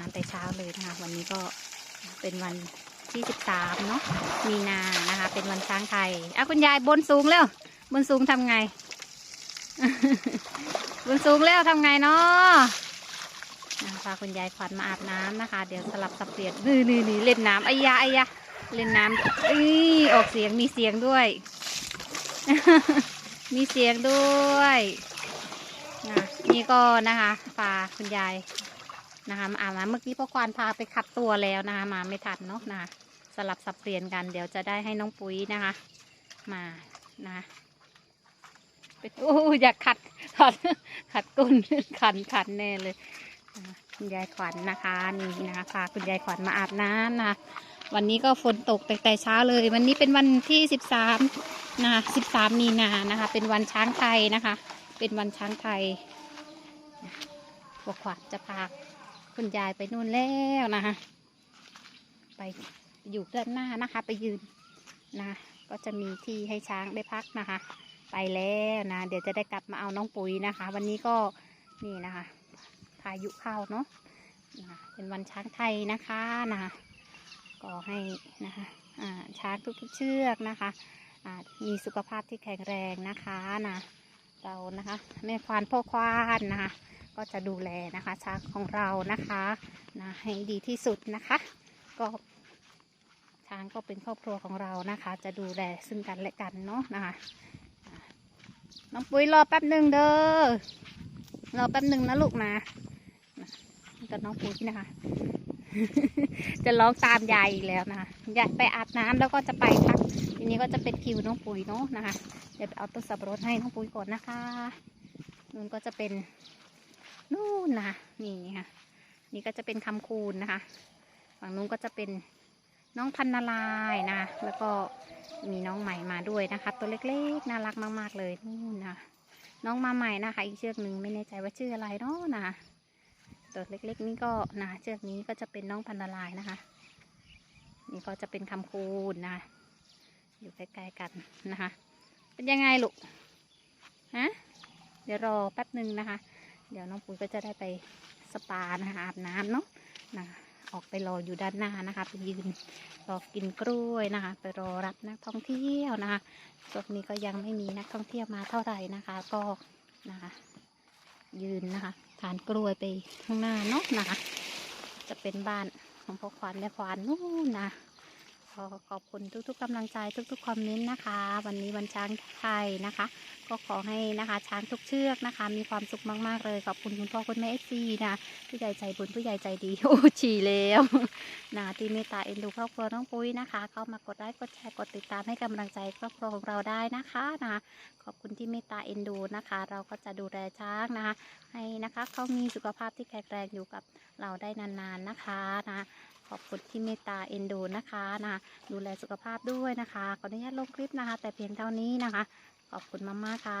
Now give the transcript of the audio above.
น้ำแต่เช้าเลยนะคะ วันนี้ก็เป็นวันที่สิบสามเนาะมีนานะคะ เป็นวันช้างไทยอะคุณยายบนสูงแล้ว บนสูงทำไง บนสูงแล้วทำไงเนาะพาคุณยายขวัญมาอาบน้ำนะคะ เดี๋ยวสลับสับเปลี่ยนนี่นี่นี่เล่นน้ำไอ้ยาไอ้ยาเล่นน้ำอีออกเสียงมีเสียงด้วย มีเสียงด้วย นี่ก็นะคะพาคุณยาย นะคะมาอาบน้ำเมื่อกี้พ่อควานพาไปขัดตัวแล้วนะคะ มาไม่ทันเนาะนะคะสลับสับเปลี่ยนกันเดี๋ยวจะได้ให้น้องปุ๋ยนะคะ มานะคะเป็นโอ้อยากขัดขัดขัดก้นขันขันแน่เลยคุณยายขวัญนะคะนี่นะคะพาคุณยายขวัญมาอาบน้ำนะคะวันนี้ก็ฝนตกแต่แต่เช้าเลย วันนี้เป็นวันที่สิบสามนะคะสิบสามมีนานะคะ เป็นวันช้างไทยนะคะ เป็นวันช้างไทยพวกขวัญจะพา คุณยายไปนู่นแล้วนะคะไปอยู่ด้านหน้านะคะ ไปยืนนะก็จะมีที่ให้ช้างได้พักนะคะ ไปแล้วนะเดี๋ยวจะได้กลับมาเอาน้องปุ๋ยนะคะ วันนี้ก็นี่นะคะพายุเข้าเนาะนะเป็นวันช้างไทยนะคะนะก็ให้นะคะช้างทุกๆเชือกนะคะมีสุขภาพที่แข็งแรงนะคะนะเรานะคะแม่ควานพ่อควานนะคะ ก็จะดูแลนะคะช้างของเรานะคะนะให้ดีที่สุดนะคะ ก็ช้างก็เป็นครอบครัวของเรานะคะ จะดูแลซึ่งกันและกันเนาะนะคะน้องปุ้ยรอแป๊บหนึ่งเด้อรอแป๊บหนึ่งนะลูกนะนะนี่กับน้องปุ้ยนะคะ จะร้องตามยายอีกแล้วนะคะยายไปอาบน้ำแล้วก็จะไปพักทีนี้ก็จะเป็นคิวน้องปุ้ยเนาะนะคะเดี๋ยวไปเอาต้นสับปะรดให้น้องปุ้ยก่อนนะคะนู่นก็จะเป็น นู่นนะคะนี่ค่ะนี่ก็จะเป็นคำคูณนะคะ ฝั่งนู้นก็จะเป็นน้องพันนาลายนะแล้วก็มีน้องใหม่มาด้วยนะคะ ตัวเล็กๆน่ารักมากๆเลยนู่นนะน้องมาใหม่นะคะ อีกเชือกหนึ่งไม่แน่ใจว่าชื่ออะไรเนาะนะตัวเล็กๆนี่ก็นะเชือกนี้ก็จะเป็นน้องพันนาลายนะคะ นี่ก็จะเป็นคำคูณนะ อยู่ใกล้ๆกันนะคะ เป็นยังไงลูกฮะเดี๋ยวรอแป๊บหนึ่งนะคะ เดี๋ยวน้องปุ๋ยก็จะได้ไปสปานะคะอาบน้ำเนาะนะออกไปรออยู่ด้านหน้านะคะไปยืนรอกินกล้วยนะคะ ไปรอรับนักท่องเที่ยวนะคะช่วงนี้ก็ยังไม่มีนักท่องเที่ยวมาเท่าไหร่นะคะ ก็นะคะ ยืนนะคะทานกล้วยไปข้างหน้าเนาะนะคะ จะเป็นบ้านของพ่อควานและควานนู่นนะ ขอขอบคุณทุกๆกำลังใจทุกๆคอมเมนต์นะคะ วันนี้วันช้างไทยนะคะ ก็ขอให้นะคะช้างทุกเชือกนะคะ มีความสุขมากๆเลยขอบคุณคุณพ่อคุณแม่เอฟซีนะผู้ใหญ่ใจบุญผู้ใหญ่ใจดีโอ้ฉี่แล้วนะที่เมตตาเอ็นดูครอบครัวน้องปุ้ยนะคะ เข้ามากดไลค์กดแชร์กดติดตามให้กำลังใจครอบครัวของเราได้นะคะนะขอบคุณที่เมตตาเอ็นดูนะคะ เราก็จะดูแลช้างนะคะ ให้นะคะเขามีสุขภาพที่แข็งแรงอยู่กับเราได้นานๆนะคะนะ ขอบคุณที่เมตตาเอ็นดูนะคะนะดูแลสุขภาพด้วยนะคะขออนุญาตลงคลิปนะคะ แต่เพียงเท่านี้นะคะ ขอบคุณมากๆค่ะ